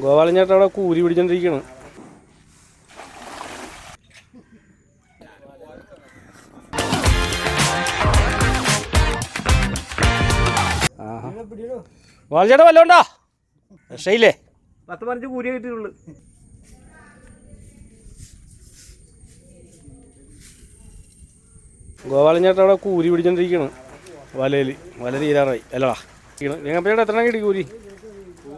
ഗോപാലൻ ചേട്ടൻ അവിടെ കൂരി പിടിച്ചോണ്ടിരിക്കണം ഗോപാലൻ വല്ലോണ്ടാ? രക്ഷയില്ലേ? പത്ത് പതിനഞ്ച് കൂരിയേ കിട്ടിയിട്ടുള്ളു. ഗോപാലൻ ചേട്ടൻ അവിടെ കൂരി പിടിച്ചോണ്ടിരിക്കണം വലയിൽ വല തീരാറായി. അല്ലടാ. ഞങ്ങപ്പേടെ എത്ര കിട്ടി കൂരി കൂരി ഒരു അഞ്ചെട്ടെണ്ണം കിട്ടിയിട്ടുണ്ട്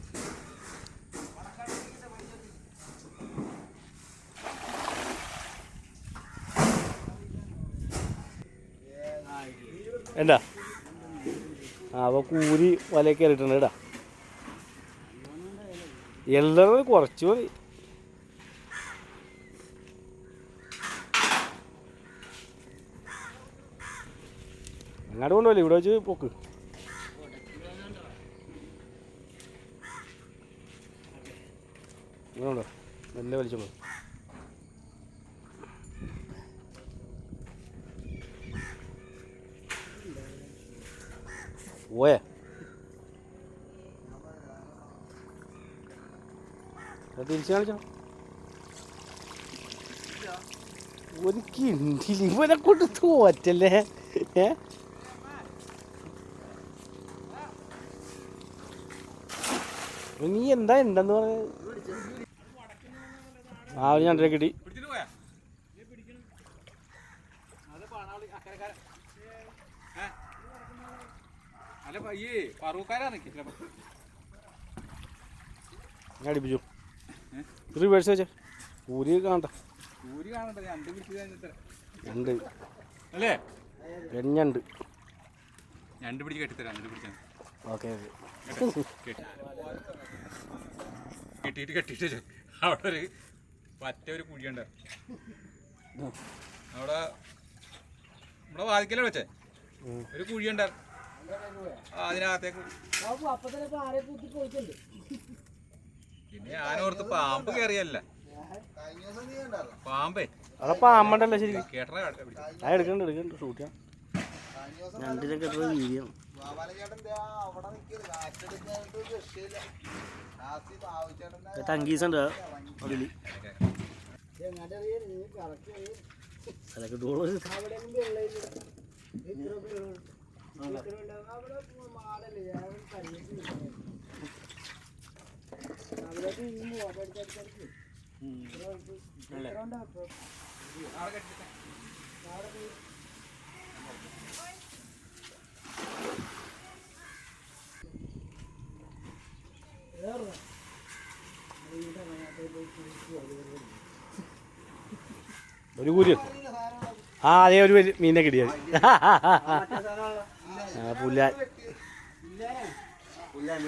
എന്താ? ആ കൂരി വല കയറിയിട്ടുണ്ട് കേട്ടാ. എല്ലാം കുറച്ച് മതി. അങ്ങോട്ട് കൊണ്ടുപോയില്ലേ ഇവിടെ വെച്ച് പോക്ക്. അങ്ങനെയുണ്ടോ നല്ല വലിച്ചോളൂ പോയേ തിരിച്ചു കാണിച്ചോ. ഒരു ഇവനെ കൊണ്ട് തോറ്റല്ലേ ഏ? നീ എന്താ ഉണ്ടെന്ന് പറഞ്ഞ ആ ഒരു രണ്ടര കിട്ടി. അല്ല ഈ പറൂക്കാരാ നിൽക്കില്ല ഞാൻ അടിപ്പിച്ചു. റിവേഴ്സ് വെച്ചേ. ഊരി കാണണ്ട. പൂരി കാണണ്ട? രണ്ട് രണ്ട്. അല്ലേ? എണ്ണുണ്ട് ഞണ്ട് പിടിച്ച് കെട്ടിത്തരാം എന്നിട്ട് പിടിച്ചാൽ ഓക്കെ കെട്ടി കെട്ടിയിട്ട് കെട്ടിയിട്ട് അവിടെ ഒരു പറ്റ ഒരു കുഴിയുണ്ട്. അവിടെ നമ്മുടെ വാതിക്കല്ലേ വെച്ചേ. ഒരു കുഴിയുണ്ട്. അതിനകത്തേക്ക്. പിന്നെ ഞാനോർത്ത് പാമ്പ് കയറിയല്ല പാമ്പേ. അതാ പാമ്പണ്ടല്ലോ ശരി. കേട്ടറ ആ എടുക്കണ്ട് എടുക്കണ്ട്. ഷൂട്ട് ചെയ്യാം. രണ്ടിലൊക്കെ എത്ര വീഡിയോ തങ്കീസ് ഉണ്ട് അതിൽ അതൊക്കെ ഒരു കൂരി ആ അതേ ഒരു മീനെ കിട്ടിയത് പുല്ലാൻ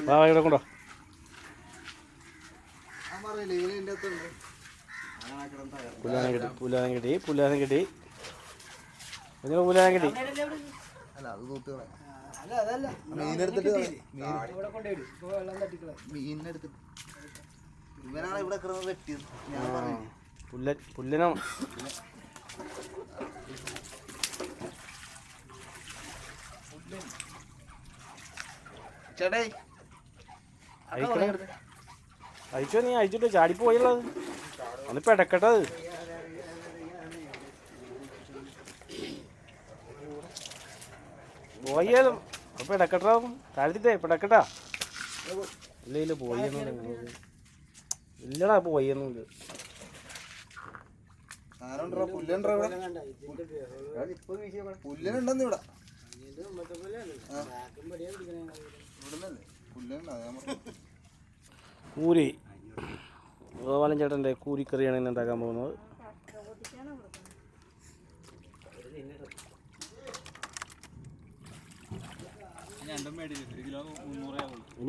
വാ, ഇവിടെ കൊണ്ടോ. പുല്ലാനം കിട്ടി പുല്ലാനം കിട്ടി പുല്ലാനം കിട്ടി. നിങ്ങൾ പുല്ലാനെ കിട്ടി. പുല്ലൻ പുല്ലനാണ് അയച്ചോ നീ അയച്ചിട്ട് ചാടിപ്പോയുള്ളത് ഒന്ന് പെടക്കട്ടത് പോയാലും അപ്പൊ പെടക്കട്ടാ. താഴ്ത്തിട്ടേ പെടക്കട്ടാ. ഇല്ല ഇല്ല പോയൊന്നും ഇല്ലടാ ഇവിടെ? പുല്ലുണ്ടെന്ന് ഇവിടെ. കൂരി. ഗോപാലൻ ചേട്ടന്റെ കൂരിക്കറിയാണ് ഇന്ന് ഉണ്ടാക്കാൻ പോകുന്നത്.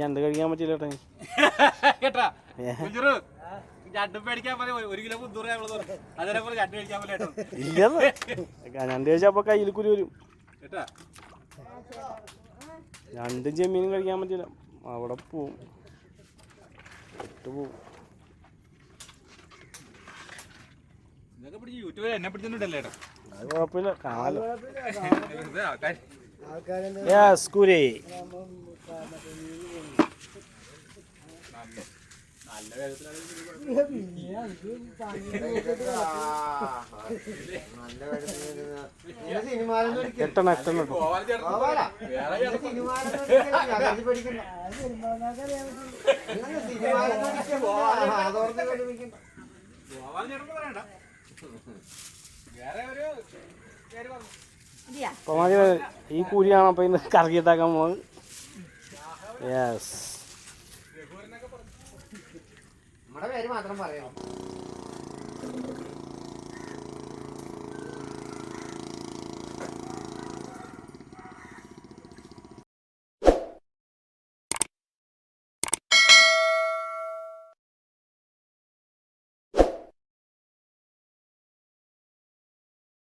ഞണ്ടും കഴിക്കാൻ പറ്റില്ല കേട്ടാ രണ്ട് കഴിച്ചാൽ അപ്പോൾ കയ്യിൽ കുരു വരും. കേട്ടാ? രണ്ടും ചെമ്മീനും കഴിക്കാൻ പറ്റില്ല. അവിടെ പോവും. പോവും ഇതൊക്കെ പിടിച്ച് യൂട്യൂബിൽ എന്നെ പിടിച്ചിട്ടുണ്ടല്ലേ അത് കുഴപ്പമില്ല. വെറുതെ ആൾക്കാർ എട്ടെണ്ണം എട്ടെണ്ണം അപ്പൊ വേറെ സിനിമ പോവാൻ ചേട്ടൻ പറയണ്ട വേറെ ഒരു പേര് പറഞ്ഞു അപ്പോൾ മതി മതി. ഈ കൂരിയാണ് അപ്പോൾ ഇന്ന് കറക്കിയിട്ടാക്കാൻ പോകുന്നത് യെസ് നമ്മുടെ പേര് മാത്രം പറയണം.